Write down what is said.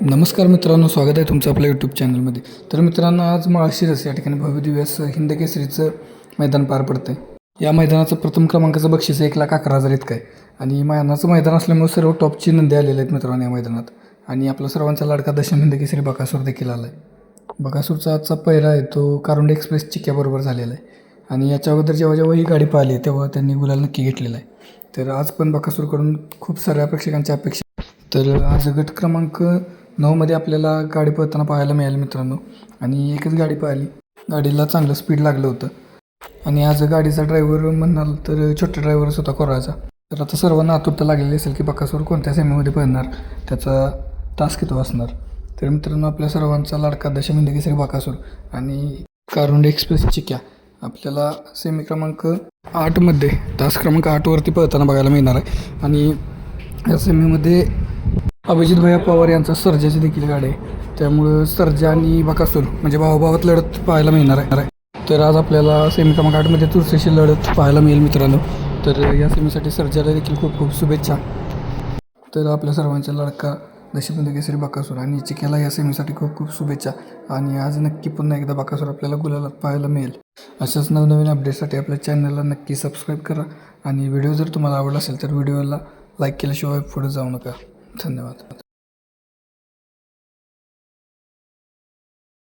नमस्कार मित्रांनो स्वागत आहे तुमचं आपल्या यूट्यूब चॅनलमध्ये तर मित्रांनो आज माळशिरस या ठिकाणी भव्य दिव्यास हिंद केसरीचं मैदान पार पडतं आहे या मैदानाचं प्रथम क्रमांकाचं बक्षीस एक लाख अकरा हजार इतकं आहे. आणि मैदानाचं मैदान असल्यामुळे सर्व टॉपची नंदी आलेले आहेत मित्रांनो या मैदानात. आणि आपला सर्वांचा लाडका दशम हिंद केसरी बकासूर देखील आला आहे बकासूरचा आजचा पहिला आहे तो कारुंडे एक्सप्रेस चिक्याबरोबर झालेला आहे. आणि याच्या अगोदर जेव्हा जेव्हा ही गाडी पाहिली तेव्हा त्यांनी गुलाल नक्की घेतलेला आहे. तर आज पण बकासूरकडून खूप साऱ्या प्रेक्षकांच्या अपेक्षा तर आज गट क्रमांक नऊमध्ये आपल्याला गाडी पळताना पाहायला मिळाली मित्रांनो. आणि एकच गाडी पाहिली. गाडीला चांगलं स्पीड लागलं होतं. आणि आज गाडीचा ड्रायव्हर म्हणाल तर छोटा ड्रायव्हरच होता कोराचा तर आता सर्वांना आतुरता लागलेली असेल की बकासूर कोणत्या सेमीमध्ये पळणार त्याचा तास किती असणार तर मित्रांनो आपल्या सर्वांचा लाडका दशमिंद म्हणजे केसरी बकासूर आणि कारुंड एक्सप्रेस चिक्या. आपल्याला सेमी क्रमांक आठमध्ये तास क्रमांक आठवरती पळताना बघायला मिळणार आहे. आणि या सेमीमध्ये अभिजित भैया पवार यांचा सर्जाची देखील गाडी आहे. त्यामुळं सर्जा आणि बकासूर म्हणजे भावाभावात लढत पाहायला मिळणार आहे. तर आज आपल्याला सेमी क्रमांक आठमध्ये लढत पाहायला मिळेल मित्रांनो. तर या सेमीसाठी सर्जाला देखील खूप खूप शुभेच्छा. तर आपल्या सर्वांच्या लढका दशपंत केसरी बाकासूर आणि चिकेला या सेमीसाठी खूप खूप शुभेच्छा. आणि आज नक्की पुन्हा एकदा बाकासूर आपल्याला गुलालात पाहायला मिळेल. अशाच नवनवीन अपडेटसाठी आपल्या चॅनलला नक्की सबस्क्राईब करा. आणि व्हिडिओ जर तुम्हाला आवडला असेल तर व्हिडिओला लाईक केल्याशिवाय पुढे जाऊ नका. धन्यवाद